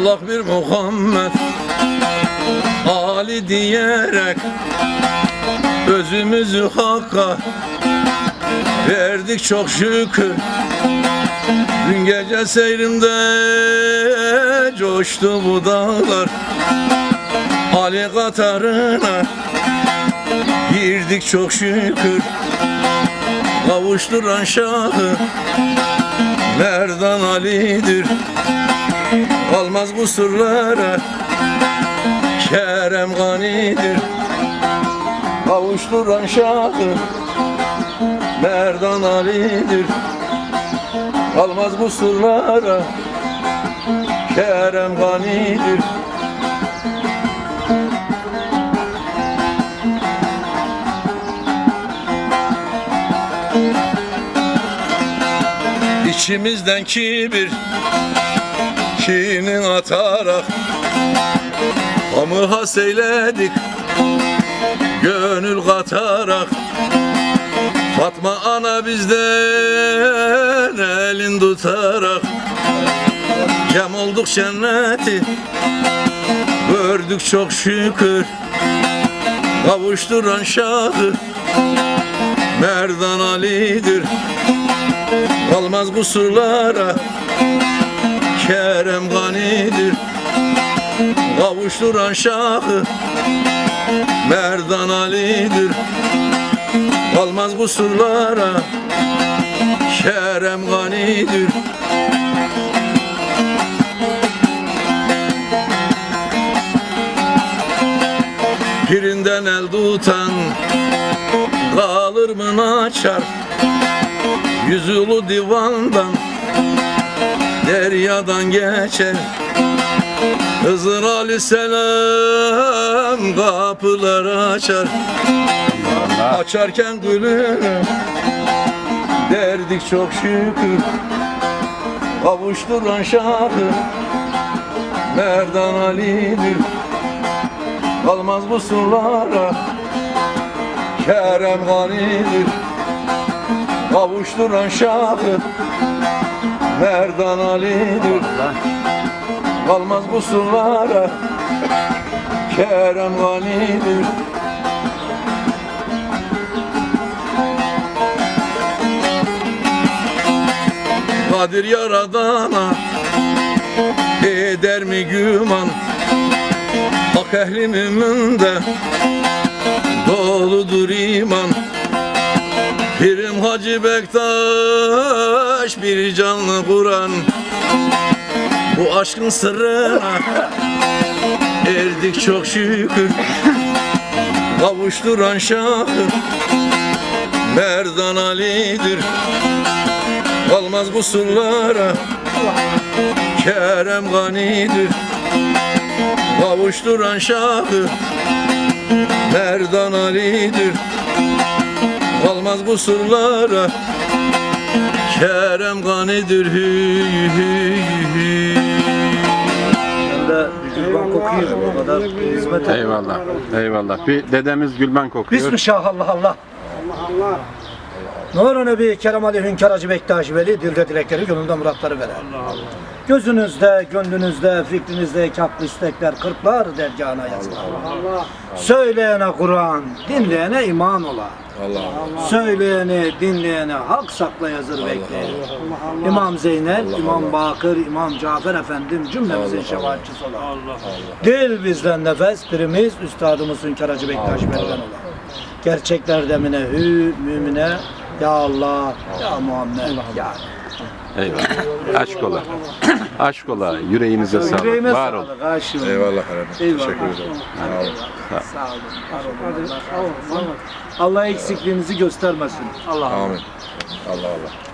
Allah bir Muhammed. Ali diyerek Özümüzü Hakk'a verdik çok şükür. Dün gece seyrimde coştu bu dağlar. Ali Katarına girdik çok şükür. Kavuşturan şahı Merdan Ali'dir. Kalmaz kusurlara Kerem Gani'dir. Kavuşturan şahı Merdan Ali'dir. Kalmaz kusurlara Kerem Gani'dir İçimizden kibir Kinin atarak Hamı haseyledik Gönül katarak Fatma ana bizden elin tutarak Cem olduk cenneti Gördük çok şükür. Kavuşturan şahı Merdan Ali'dir. Kalmaz kusurlara Kerem Gani'dir. Kavuşturan şahı Merdan Ali'dir. Kalmaz kusurlara Kerem Gani'dir Birinden el tutan Kalır mı naçar? Yüzülü divandan Deryadan geçer. Hızır Aleyhisselam kapıları açar. Açarken gülünü Derdik çok şükür. Kavuşturan şahı Merdan Ali'dir Kalmaz bu surlara. Kerem Gani'dir. Kavuşturan şahı Merdan Ali'dir. Kalmaz bu surlara. Kerem Gani'dir. Kadir yaradana Eder mi güman Hak ehli müminde Doludur iman. Pirim Hacı Bektaş bir canlı Kur'an. Bu aşkın sırrına erdik çok şükür. Kavuşturan şahı Merdan Ali'dir. Kalmaz kusurlara Kerem Gani'dir Kavuşturan şahı Merdan Ali'dir Kalmaz kusurlara Kerem Gani'dir hü hü hü bir gülben kokuyor o kadar hizmet et. Eyvallah. Eyvallah. Bir dedemiz Gülben kokuyor. Bismillah Allah Allah. Nur Nebi Kerem Ali Hünkar Hacı Bektaş Veli dilde dilekleri gönlünde muratları verer. Gözünüzde, gönlünüzde, fikrinizde haklı istekler kırklar dergahına yazılar. Söyleyene Kur'an, dinleyene iman ola. Söyleyeni, dinleyene hak sakla yazır bekleyin. İmam Zeynel, İmam Bakır, İmam Cafer Efendim cümlemizin şefaatçisi ola. Dil bizden nefes, birimiz Üstadımız Hünkar Hacı Bektaş Veli'den ola. Gerçekler demine hü, mümine, Ya Allah, Ya Muhammed, Ya Eyvallah. Aşk ola. Aşk ola. Yüreğinize sağlık. Yüreğime Var ol. sağlık. Aşığım. Eyvallah. Eyvallah. Teşekkür ederim. Sağ olun. var olun. Allah eksikliğinizi göstermesin. Allah Amin. Allah Allah.